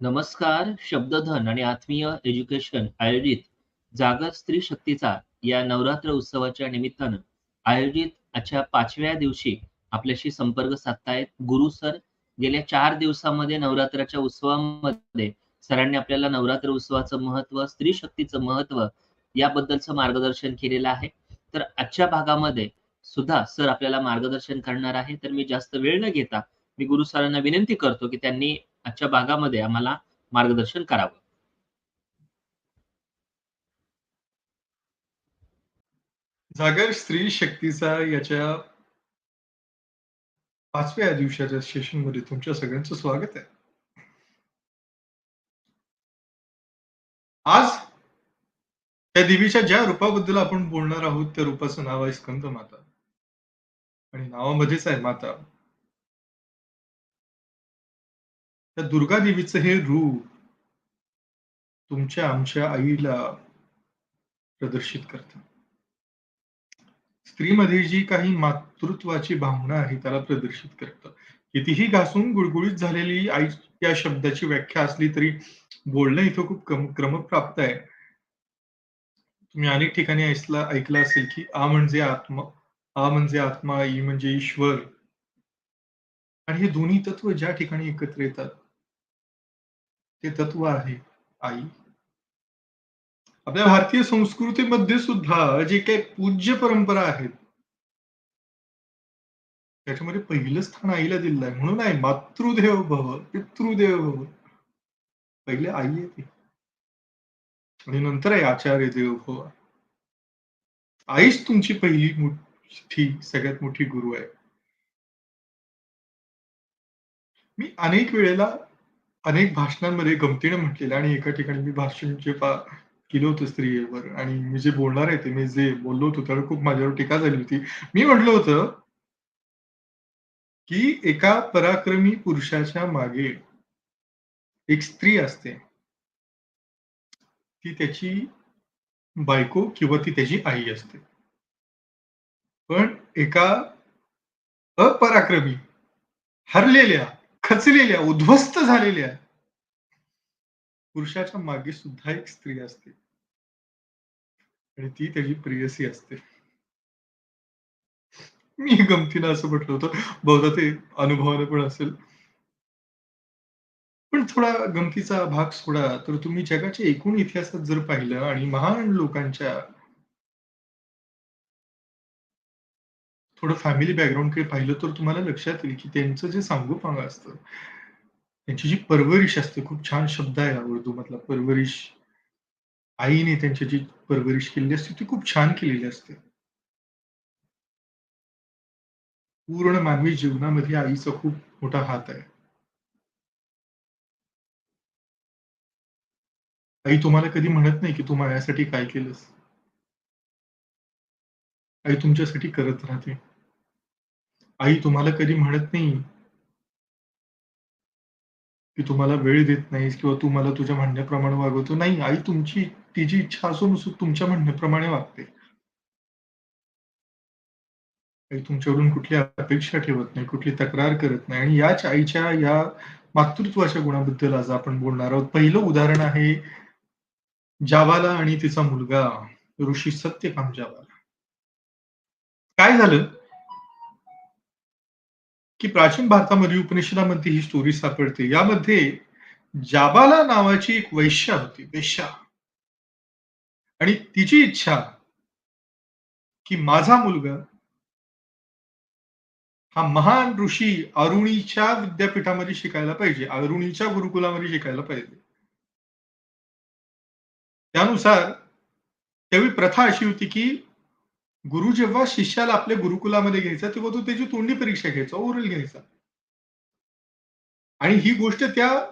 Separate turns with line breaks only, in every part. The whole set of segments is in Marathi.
नमस्कार. शब्दधन आणि आत्मीय एज्युकेशन आयोजित जागर स्त्री शक्तीचा या नवरात्र उत्सवाच्या निमित्तानं आयोजित आजच्या पाचव्या दिवशी आपल्याशी संपर्क साधतायत गुरु सर. गेल्या चार दिवसामध्ये नवरात्राच्या उत्सवामध्ये सरांनी आपल्याला नवरात्र उत्सवाचं महत्त्व स्त्री शक्तीचं महत्त्व याबद्दलचं मार्गदर्शन केलेलं आहे. तर आजच्या भागामध्ये सुद्धा सर आपल्याला मार्गदर्शन करणार आहे. तर मी जास्त वेळ न घेता मी गुरु सरांना विनंती करतो, की त्यांनी आजच्या भागामध्ये आम्हाला मार्गदर्शन करावं.
जागर स्त्री शक्तीचा याच्या पाचव्या दिवसाच्या सेशनमध्ये तुमच्या सगळ्यांचं स्वागत आहे. आज त्या देवीच्या ज्या रूपाबद्दल आपण बोलणार आहोत त्या रूपाचं नाव आहे स्कंद माता आणि नावामध्येच आहे माता. त्या दुर्गा देवीचं हे रूप तुमच्या आमच्या आईला प्रदर्शित करत स्त्रीमध्ये जी काही मातृत्वाची भावना आहे त्याला प्रदर्शित करत कितीही घासून गुळगुळीत झालेली आई या शब्दाची व्याख्या असली तरी बोलणं इथं खूप क्रमप्राप्त आहे. तुम्ही अनेक ठिकाणी ऐसला ऐकलं असेल, की आ म्हणजे आत्मा, आ म्हणजे आत्मा, ई म्हणजे ईश्वर. आणि हे दोन्ही तत्व ज्या ठिकाणी एकत्र येतात हे तत्व आहे आई. आपल्या भारतीय संस्कृतीमध्ये सुद्धा जे काही पूज्य परंपरा आहेत त्याच्यामध्ये पहिलं स्थान आईला दिलेलं आहे. म्हणून आहे मातृदेव भव, पितृदेव भव. पहिले आई येते. आणि नंतर आहे आचार्य देव भव. आईच तुमची पहिली मोठी सगळ्यात मोठी गुरु आहे. मी अनेक वेळेला अनेक भाषणांमध्ये गमतीने म्हटलेलं आणि एका ठिकाणी मी भाषण जे पा केलं होतं स्त्रियेवर आणि मी जे बोलणार आहे ते मी जे बोललो होतो त्यावर खूप माझ्यावर टीका झाली होती. मी म्हटलं होतं की एका पराक्रमी पुरुषाच्या मागे एक स्त्री असते. ती त्याची बायको किंवा ती त्याची आई असते. पण एका अपराक्रमी, हरलेल्या, खचलेल्या, उद्ध्वस्त झालेल्या पुरुषाच्या मागे सुद्धा एक स्त्री असते. आणि ती त्याची प्रेयसी असते. मी गमतीनं असं म्हटलं होतं. बहुधा ते अनुभवानं पण असेल. पण थोडा गमतीचा भाग सोडा, तर तुम्ही जगाच्या एकूण इतिहासात जर पाहिलं आणि महान लोकांच्या थोडं फॅमिली बॅकग्राऊंडकडे पाहिलं तर तुम्हाला लक्षात येईल, की त्यांचं जे सांगोपांग असतं, त्यांची जी परवरिश असते, खूप छान शब्द आहे उर्दू मधला परवरिश. आईने त्यांची जी परवरिश केलेली असते, ती खूप छान केलेली असते. पूर्ण मानवी जीवनामध्ये आईचा खूप मोठा हात आहे. आई तुम्हाला कधी म्हणत नाही, की तू माझ्यासाठी काय केलंस? आई तुमच्यासाठी करत राहते. आई तुम्हाला कधी म्हणत नाही की तुम्हाला वेळ देत नाहीस किंवा तू मला तुझ्या म्हणण्याप्रमाणे वागवतो. नाही, आई तुमची तिची इच्छा असून तुमच्या म्हणण्याप्रमाणे वागते. आई तुमच्याकडून कुठली अपेक्षा ठेवत नाही, कुठली तक्रार करत नाही आणि याच आईच्या या मातृत्वाच्या गुणाबद्दल आज आपण बोलणार आहोत. पहिलं उदाहरण आहे जावाला आणि तिचा मुलगा ऋषी सत्यकाम जावाला काय झालं? की प्राचीन भारतामध्ये उपनिषदामध्ये ही स्टोरी सापडते. यामध्ये जाबाला नावाची एक वैश्या होती, वैश्या आणि तिची इच्छा की माझा मुलगा हा महान ऋषी अरुणीच्या विद्यापीठामध्ये शिकायला पाहिजे. अरुणीच्या गुरुकुलामध्ये शिकायला पाहिजे. त्यानुसार त्यावेळी प्रथा अशी होती की गुरु जेव्हा शिष्याला आपल्या गुरुकुलामध्ये घ्यायचा तेव्हा तो त्याची तोंडी परीक्षा घ्यायचा, ओरल घ्यायचा. आणि ही गोष्ट त्या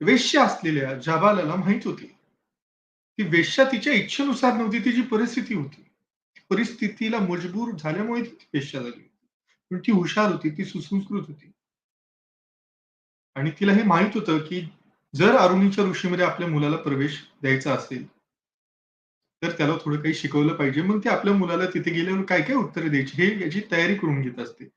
वेश्या असलेल्या जाबालाला माहीत होती. ती वेश्या तिच्या इच्छेनुसार नव्हती, तिची परिस्थिती होती. परिस्थितीला मजबूर झाल्यामुळे ती वेश्या झाली. पण ती हुशार होती, ती सुसंस्कृत होती. आणि तिला हे माहीत होतं की जर अरुणीच्या ऋषीमध्ये आपल्या मुलाला प्रवेश द्यायचा असेल तर त्याला थोडं काही शिकवलं पाहिजे. मग ते आपल्या मुलाला तिथे गेल्यावर काय-काय उत्तरे द्यायची? हे याची तयारी करून घेत असते.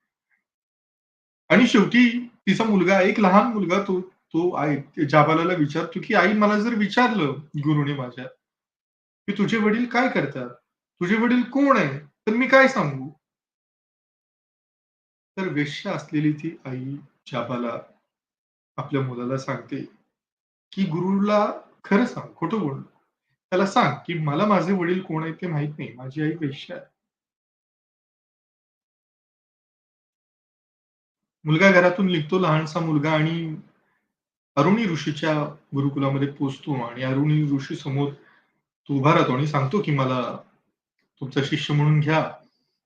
आणि शेवटी तिचा मुलगा एक लहान मुलगा तो तो आई जाबालाला विचारतो की आई मला जर विचारलं गुरुने माझ्या की तुझे वडील काय करतात? तुझे वडील कोण आहे? तर मी काय सांगू? तर वेश्या असलेली ती आई जाबाला आपल्या मुलाला सांगते की गुरुला खरं सांग खोटं बोल. त्याला सांग की मला माझे वडील कोण आहेत ते माहीत नाही. माझी आई वेश्या आहे. मुलगा घरातून निघतो लहानसा मुलगा आणि अरुणी ऋषीच्या गुरुकुलामध्ये पोचतो आणि अरुणी ऋषी समोर तो उभा राहतो आणि सांगतो की मला तुमचा शिष्य म्हणून घ्या.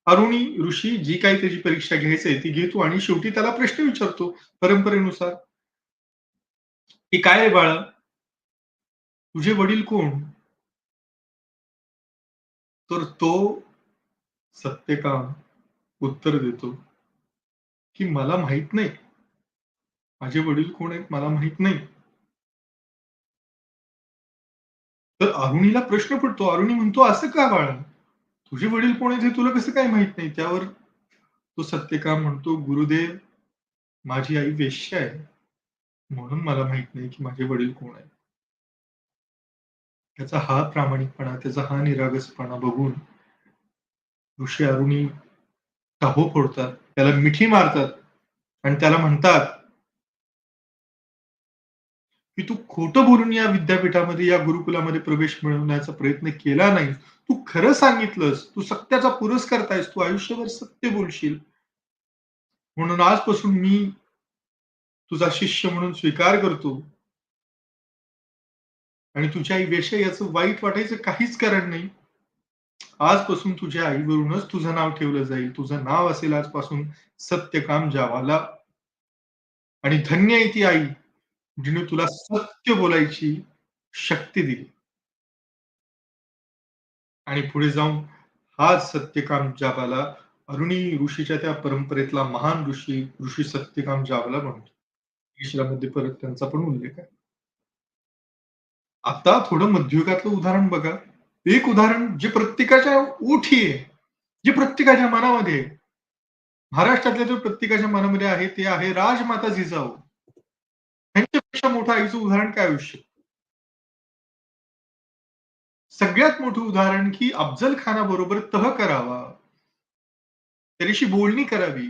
अरुणी ऋषी जी काही त्याची परीक्षा घ्यायची आहे ती घेतो आणि शेवटी त्याला प्रश्न विचारतो परंपरेनुसार. की काय आहे बाळा? तुझे वडील कोण? तर तो सत्यकाम उत्तर देतो की मला माहीत नाही. माझे वडील कोण आहेत मला माहीत नाही. तर अरुणीला प्रश्न पडतो अरुणी म्हणतो असं का बाळा? तुझे वडील कोण आहेत हे तुला कसं काय माहीत नाही? त्यावर तो सत्यकाम म्हणतो गुरुदेव माझी आई वेश्या आहे. म्हणून मला माहीत नाही की माझे वडील कोण आहेत. त्याचा हा प्रामाणिकपणा त्याचा हा निरागसपणा बघून ऋषी अरुणी टाहो फोडतात त्याला मिठी मारतात आणि त्याला म्हणतात की तू खोटं बोलून या विद्यापीठामध्ये या गुरुकुलामध्ये प्रवेश मिळवण्याचा प्रयत्न केला नाही. तू खरं सांगितलंस तू सत्याचा पुरस्कार तू आयुष्यभर सत्य बोलशील. म्हणून आजपासून मी तुझा शिष्य म्हणून स्वीकार करतो. आणि तुझ्या आई वेशा याचं वाईट वाटायचं काहीच कारण नाही. आजपासून तुझ्या आईवरूनच तुझं नाव ठेवलं जाईल. तुझं नाव असेल आजपासून सत्यकाम जावाला. आणि धन्य आहे ती आई जिने तुला सत्य बोलायची शक्ती दिली. आणि पुढे जाऊन हाच सत्यकाम जाबाला अरुणी ऋषीच्या त्या परंपरेतला महान ऋषी ऋषी सत्यकाम जावाला म्हणतो. ईश्वरामध्ये परत त्यांचा पण उल्लेख आहे. आता थोडं मध्ययुगातलं उदाहरण बघा. एक उदाहरण जे प्रत्येकाच्या ओठी आहे जे प्रत्येकाच्या मनामध्ये आहे. महाराष्ट्रातल्या जो प्रत्येकाच्या मनामध्ये आहे ते आहे राजमाता जिजाऊ. यांच्यापेक्षा मोठं आईचं उदाहरण काय आयुष्य? सगळ्यात मोठं उदाहरण की अफजल खानाबरोबर तह करावा. त्याच्याशी बोलणी करावी.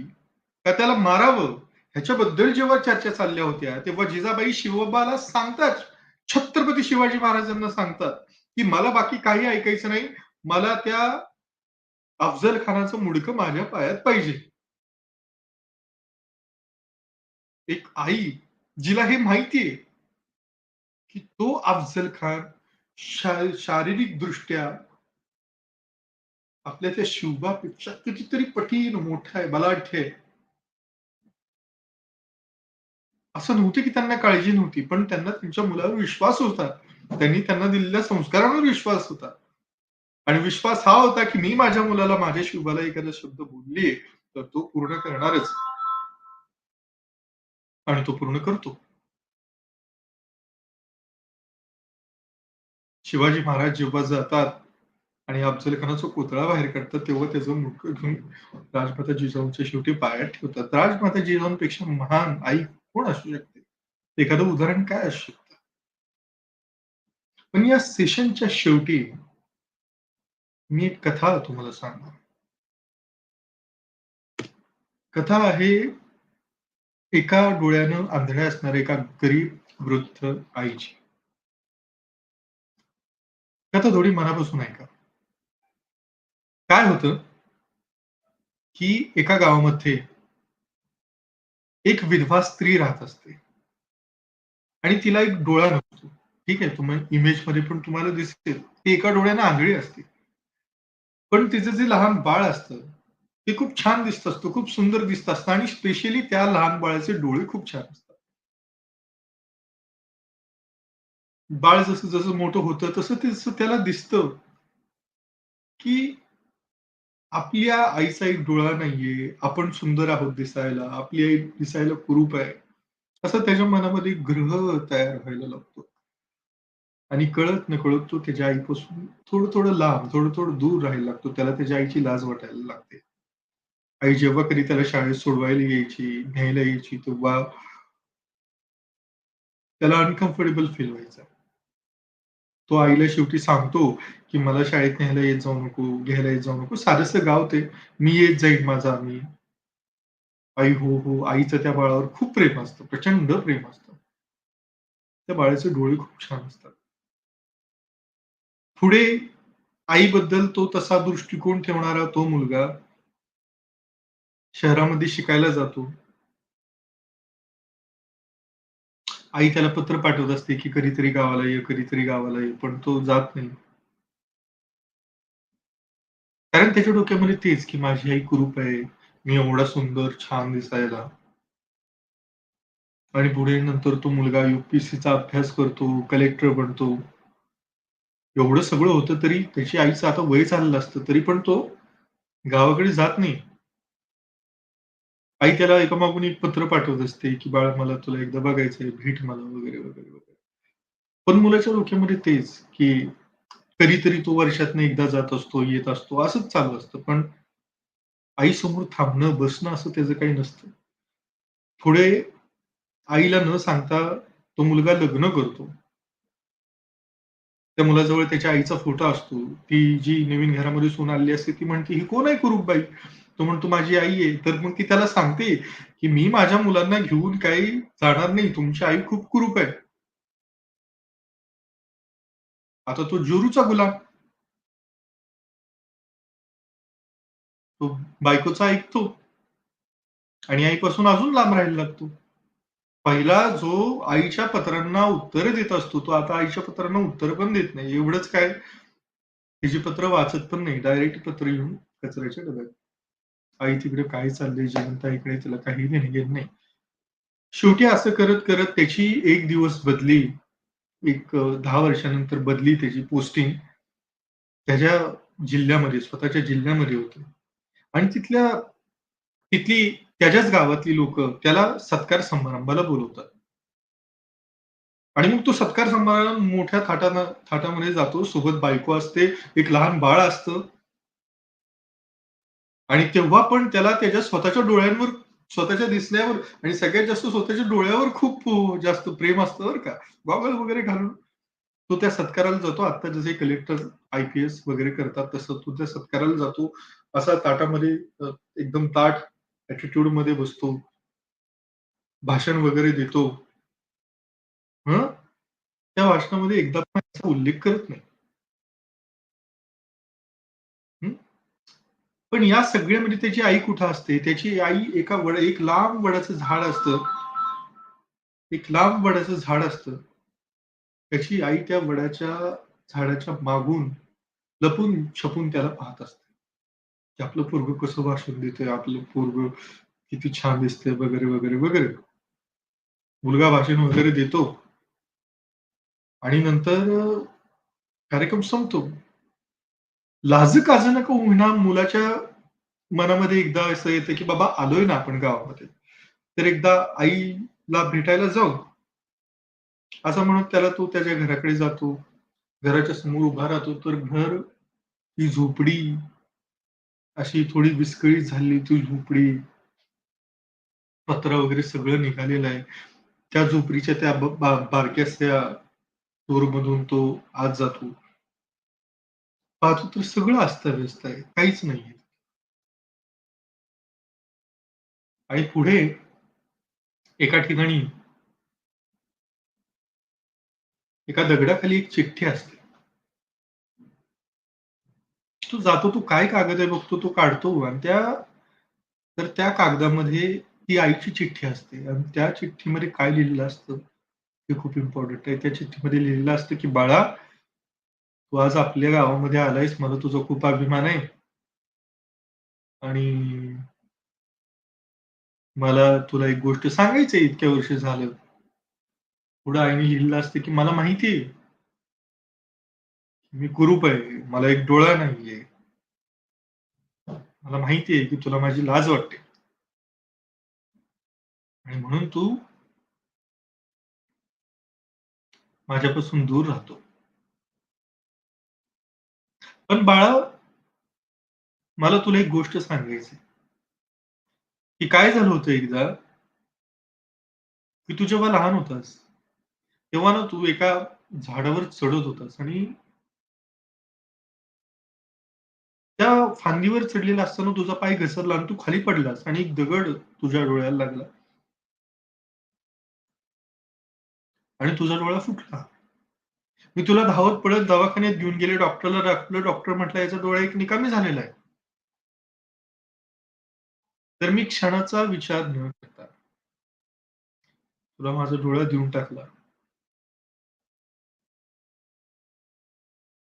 का त्याला मारावं? ह्याच्याबद्दल जेव्हा चर्चा चालल्या होत्या तेव्हा जिजाबाई शिवबाला सांगतात छत्रपती शिवाजी महाराजांना सांगतात की मला बाकी काही ऐकायचं नाही मला त्या अफजल खानाचं मुडकं माझ्या पायात पाहिजे. एक आई जिला हे माहितीये की तो अफजल खान शारीरिक दृष्ट्या आपल्या त्या शिवबापेक्षा कितीतरी पटीन मोठा आहे बलाढ्य आहे. असं नव्हतं की त्यांना काळजी नव्हती पण त्यांना त्यांच्या मुलावर विश्वास होता. त्यांनी त्यांना दिलेल्या संस्कारांवर विश्वास होता. आणि विश्वास हा होता की मी माझ्या मुलाला माझ्या शिवाला एखादा शब्द बोलले तर तो पूर्ण करणारच. आणि तो पूर्ण करतो. शिवाजी महाराज जेव्हा जातात आणि अफजल खानाचा पुतळा बाहेर काढतात तेव्हा त्याचं मुख घेऊन राजमाता जिजाऊच्या शेवटी पायात ठेवतात. राजमाता जिजाऊंपेक्षा महान आई कोण असू शकते? एखादं उदाहरण काय असू शकतं? पण या सेशनच्या शेवटी मी एक कथा तुम्हाला सांगणार. कथा आहे एका डोळ्यानं आंधळ्या असणाऱ्या एका गरीब वृद्ध आईची. कथा थोडी मनापासून ऐका. काय होतं? की एका गावामध्ये एक विधवा स्त्री राहत असते. आणि तिला एक डोळा नसतो ठीक आहे तुम्हाला इमेजमध्ये पण तुम्हाला दिसेल ती एका डोळ्यानं आंधळी असते. पण तिचं जे लहान बाळ असतं ते खूप छान दिसत असतं खूप सुंदर दिसत असतं आणि स्पेशली त्या लहान बाळाचे डोळे खूप छान असतात. बाळ जसं जसं मोठं होतं तसं तसं त्याला दिसतं की आपल्या आईचा एक डोळा नाहीये. आपण सुंदर आहोत दिसायला. आपली आई दिसायला कुरूप आहे. असं त्याच्या मनामध्ये ग्रह तयार व्हायला लागतो. आणि कळत न कळत तो त्याच्या आईपासून थोडं थोडं लांब थोडं थोडं दूर राहायला लागतो. त्याला त्याच्या आईची लाज वाटायला लागते. आई जेव्हा कधी त्याला शाळेत सोडवायला यायची न्यायला यायची तेव्हा त्याला अनकम्फर्टेबल फील व्हायचं. तो आईला शेवटी सांगतो, की "मला शाळेत न्यायला येत जाऊ नको, घ्यायला येत जाऊ नको." सारस गाव ते. "मी येत जाईन माझा मी." आई हो, हो. आईचं त्या बाळावर खूप प्रेम असतं. प्रचंड प्रेम असतं. त्या बाळाचे डोळे खूप छान असतात. पुढे आईबद्दल तो तसा दृष्टिकोन ठेवणारा तो मुलगा शहरामध्ये शिकायला जातो. आई त्याला पत्र पाठवत असते, की कधीतरी गावाला ये, कधीतरी गावाला ये. पण तो जात नाही. कारण त्याच्या डोक्यामध्ये तेच, की माझी आई कुरूप आहे. मी एवढा सुंदर, छान दिसायला. आणि पुढे नंतर तो मुलगा युपीएससीचा अभ्यास करतो, कलेक्टर बनतो. एवढं सगळं होतं तरी त्याची आईचं आता वय चाललं असतं, तरी पण तो गावाकडे जात नाही. आई त्याला एकामागून एक पत्र पाठवत असते, की बाळ मला तुला एकदा बघायचंय, भेट मला" वगैरे, वगैरे, वगैरे. पण मुलाच्या डोक्यामध्ये तेच, की कधीतरी तो वर्षातनं एकदा जात असतो, येत असतो, असंच चालू असतं. पण आई समोर थांबणं, बसणं असं त्याचं काही नसतं. पुढे आईला न सांगता तो मुलगा लग्न करतो. त्या मुलाजवळ त्याच्या आईचा फोटो असतो. ती जी नवीन घरामध्ये सून आलेली असते, ती म्हणते, "ही कोण आहे कुरूप बाई?" तो म्हणतो, "माझी आई आहे." तर मग ती त्याला सांगते, की "मी माझ्या मुलांना घेऊन काही जाणार नाही. तुमची आई खूप कुरूप आहे." आता तो जुरूचा गुलाम. तो बायकोचा ऐकतो आणि आईपासून अजून लांब राहायला लागतो. पहिला जो आईच्या पत्रांना उत्तर देत असतो, तो आता आईच्या पत्रांना उत्तर पण देत नाही. एवढंच काय, तिची पत्र वाचत पण नाही. डायरेक्ट पत्र घेऊन कचऱ्याच्या डब्यात. आई तिकडे काय चाललंय, जयंताईकडे तिला काही देणं-घेणं नाही. शेवटी असं करत-करत त्याची एक दिवस बदली, एक दहा वर्षानंतर बदली त्याची पोस्टिंग त्याच्या जिल्ह्यामध्ये, स्वतःच्या जिल्ह्यामध्ये होते. आणि तिथल्या तिथली त्याच्याच गावातली लोक त्याला सत्कार समारंभाला बोलवतात. आणि मग तो सत्कार समारंभ मोठ्या थाटानं थाटामध्ये जातो. सोबत बायको असते, एक लहान बाळ असतं. आणि तेव्हा पण त्याला त्याच्या स्वतःच्या डोळ्यांवर, स्वतःच्या दिसण्यावर आणि सगळ्यात जास्त स्वतःच्या डोळ्यावर खूप जास्त प्रेम असतं बरं का. गॉगल वगैरे घालून तो त्या सत्काराला जातो. आता जसे कलेक्टर, आय-पी-एस वगैरे करतात तसं तो त्या सत्काराला जातो. असा ताटामध्ये एकदम ताट ताठ ॲटिट्यूडमध्ये बसतो. भाषण वगैरे देतो. त्या भाषणामध्ये एकदा पण उल्लेख करत नाही. पण या सगळ्यामध्ये म्हणजे त्याची आई कुठं असते? त्याची आई एका वड एक लांब वडाचं झाड असतं. एक लांब वडाचं झाड असतं. त्याची आई त्या वडाच्या झाडाच्या मागून लपून-छपून त्याला पाहत असते. की आपलं पोरग कसं भाषण देतंय, आपलं पोरग किती छान दिसतंय वगैरे, वगैरे, वगैरे. मुलगा भाषण वगैरे देतो. आणि नंतर कार्यक्रम संपतो. लाजं-काजं नका होईना मुलाच्या मनामध्ये एकदा असं येतं, की बाबा आलोय ना आपण गावामध्ये, तर एकदा आईला भेटायला जाऊ. असं म्हणत त्याला तो त्याच्या घराकडे जातो. घराच्या समोर उभा राहतो, तर घर, ती झोपडी अशी थोडी विस्कळीत झाली ती झोपडी. पत्रा वगैरे सगळं निघालेलं आहे. त्या झोपडीच्या त्या बारक्याच्या बा तो आत जातो. पाहतो तर सगळं अस्तव्यस्त आहे. काहीच नाहीये. आणि पुढे एका ठिकाणी एका दगडाखाली एक चिठ्ठी असते. तो जातो, तो काय कागद आहे बघतो, तो काढतो आणि त्या तर त्या कागदामध्ये ती आईची चिठ्ठी असते आणि त्या चिठ्ठीमध्ये काय लिहिलेलं असतं, हे खूप इम्पॉर्टंट आहे. त्या चिठ्ठीमध्ये लिहिलेलं असतं, की "बाळा, तू आज आपल्या गावामध्ये आलायस, मला तुझा खूप अभिमान आहे." "आणि मला तुला एक गोष्ट सांगायची इतक्या वर्ष झालं." पुढे आईने लिहिलं असतं, की "मला माहिती आहे" "मी कुरूप आहे. मला एक डोळा नाहीये." "मला माहिती आहे, की तुला माझी लाज वाटते." "आणि म्हणून तू" "माझ्यापासून दूर राहतो." "पण बाळा" "मला तुला एक गोष्ट सांगायची की काय झालं होतं एकदा? की तू जेव्हा लहान होतास तेव्हा ना तू एका झाडावर चढत होतास आणि त्या फांदीवर चढलेला असताना तुझा पाय घसरला आणि तू खाली पडलास आणि एक दगड तुझ्या डोळ्याला लागला. आणि तुझा डोळा फुटला. मी तुला धावत पडत दवाखान्यात घेऊन गेले डॉक्टरला दाखवलं डॉक्टर म्हटलं याचा डोळा एक निकामी झालेला आहे. तर मी क्षणाचा विचार न करता तुला माझा डोळा देऊन टाकला.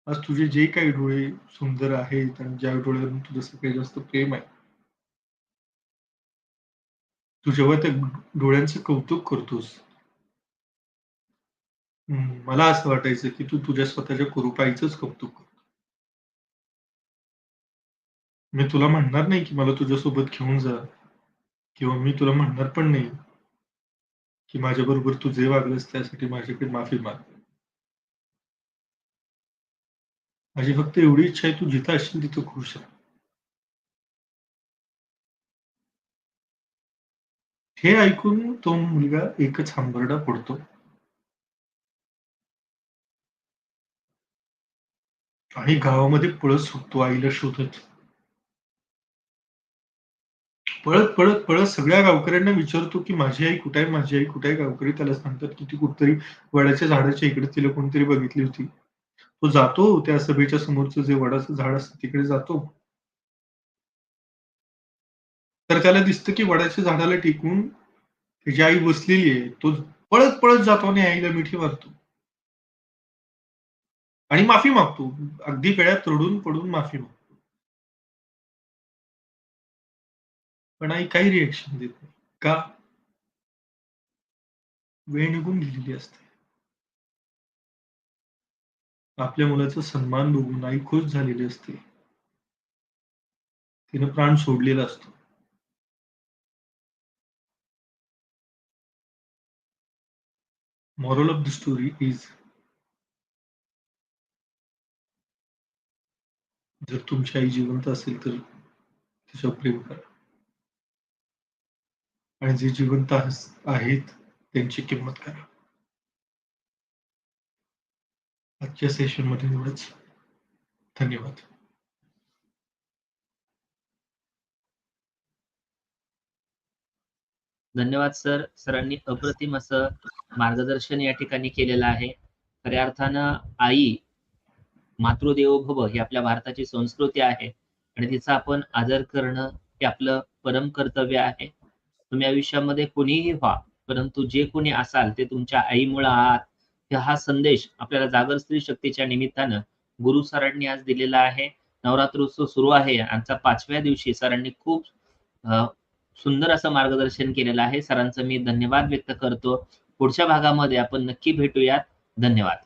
आज तुझे जे काही डोळे सुंदर आहेत आणि ज्या डोळ्यातून तुझं सगळ्यात जास्त प्रेम आहे तू जेव्हा त्या डोळ्यांचं कौतुक करतोस मला असं वाटायचं की तू तुझ्या स्वतःच्या कुरुपाईचंच कौतुक करतो मी तुला म्हणणार नाही की मला तुझ्यासोबत घेऊन जा किंवा मी तुला म्हणणार पण नाही की माझ्याबरोबर तू जे वागलंस त्यासाठी माझ्याकडे माफी माग. माझी फक्त एवढी इच्छा आहे तू जिथं असशील तिथं खुश राहा हे ऐकून तो मुलगा एकच हंबरडा पडतो. आणि गावामध्ये पळत सुटतो आईला शोधत. पळत पळत पळत सगळ्या गावकऱ्यांना विचारतो की माझी आई कुठे आहे? माझी आई कुठे आहे? गावकरी त्याला सांगतात की ती कुठतरी वडाच्या झाडाच्या इकडे तिला कोणतरी बघितली होती. तो जातो त्या सभेच्या समोरचं जे वडाचं झाड असतं तिकडे जातो. तर त्याला दिसतं की वडाच्या झाडाला टेकून त्याची आई बसलेली आहे. तो पळत पळत जातो आणि आईला मिठी मारतो. आणि माफी मागतो. अगदी गळ्यात रडून पडून माफी मागतो. पण आई काही रिएक्शन देत नाही. का? वेळ निघून गेलेली असते. आपल्या मुलाचा सन्मान बघून आई खुश झालेली असते. तिने प्राण सोडलेला असतो. Moral of the story is जर तुमची आई जिवंत असेल तर तिच्यावर प्रेम करा. आणि जे जिवंत आहेत त्यांची किंमत करा. आजच्या सेशनमध्ये एवढंच. धन्यवाद.
धन्यवाद सर सरांनी अप्रतिम असं मार्गदर्शन या ठिकाणी केलेलं आहे. खऱ्या अर्थानं आई मातृदेव भव ही आपल्या भारताची संस्कृती आहे. आणि तिचा आपण आदर करणं हे आपलं परम कर्तव्य आहे. तुम्ही आयुष्यामध्ये कुणीही व्हा परंतु जे कोणी असाल ते तुमच्या आईमुळे आहात हा संदेश आपल्याला जागर स्त्री शक्तीच्या निमित्तानं गुरु सरांनी आज दिलेला आहे. नवरात्रोत्सव सुरू आहे. आजचा पाचव्या दिवशी सरांनी खूप सुंदर असं मार्गदर्शन केलेलं आहे. सरांचं मी धन्यवाद व्यक्त करतो. पुढच्या भागामध्ये आपण नक्की भेटूयात. धन्यवाद.